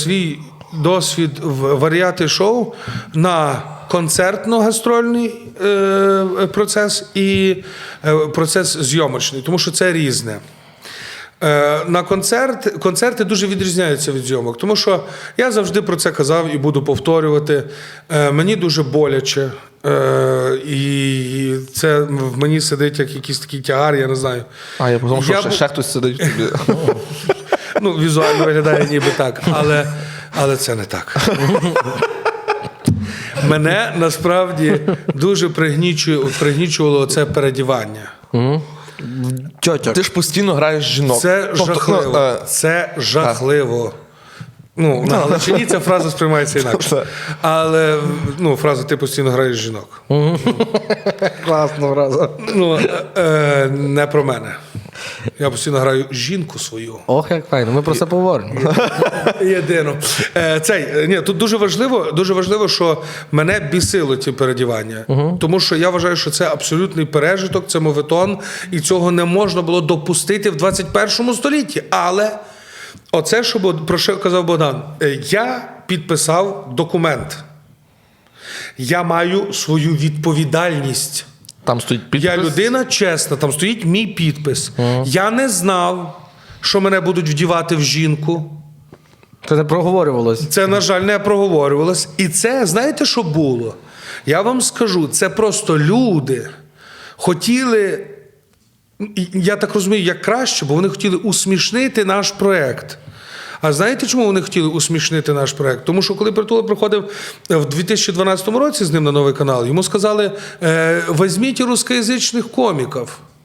свій досвід в варіати шоу на концертно-гастрольний е, процес і е, процес зйомочний, тому що це різне. Е, На концерт, концерти дуже відрізняються від зйомок, тому що я завжди про це казав і буду повторювати. Е, Мені дуже боляче, е, і це в мені сидить як якийсь такий тягар, я не знаю. А, я подумав, що Я ще, ще хтось сидить в тобі. Ну, візуально виглядає ніби так, але, але це не так. Мене насправді дуже пригнічує, пригнічувало це передівання. Тьотьок. Ти ж постійно граєш жінок. Це Тобто, жахливо. ну, е, Це жахливо. Ну, на Галичині ця фраза сприймається інакше. Але ну, фраза ти постійно граєш жінок. Класна фраза. Ну, е, е, не про мене. Я постійно граю жінку свою. Ох, як файно, ми про це поговоримо. Єдину. Е, Цей, ні, тут дуже важливо, дуже важливо, що мене бісило ці передівання. Тому що я вважаю, що це абсолютний пережиток, це моветон, і цього не можна було допустити в 21 столітті. Але оце, що про що казав Богдан, Е, я підписав документ. Я маю свою відповідальність. Там стоїть підпис. Я людина чесна, там стоїть мій підпис. Я не знав, що мене будуть вдівати в жінку. Це не проговорювалось. Це, на жаль, не проговорювалось. І це, знаєте, що було? Я вам скажу, це просто люди хотіли, я так розумію, як краще, бо вони хотіли усмішнити наш проект. А знаєте, чому вони хотіли усмішнити наш проект? Тому що коли Притула приходив в 2012 році з ним на новий канал, йому сказали: е, візьміть рускоязичних коміків.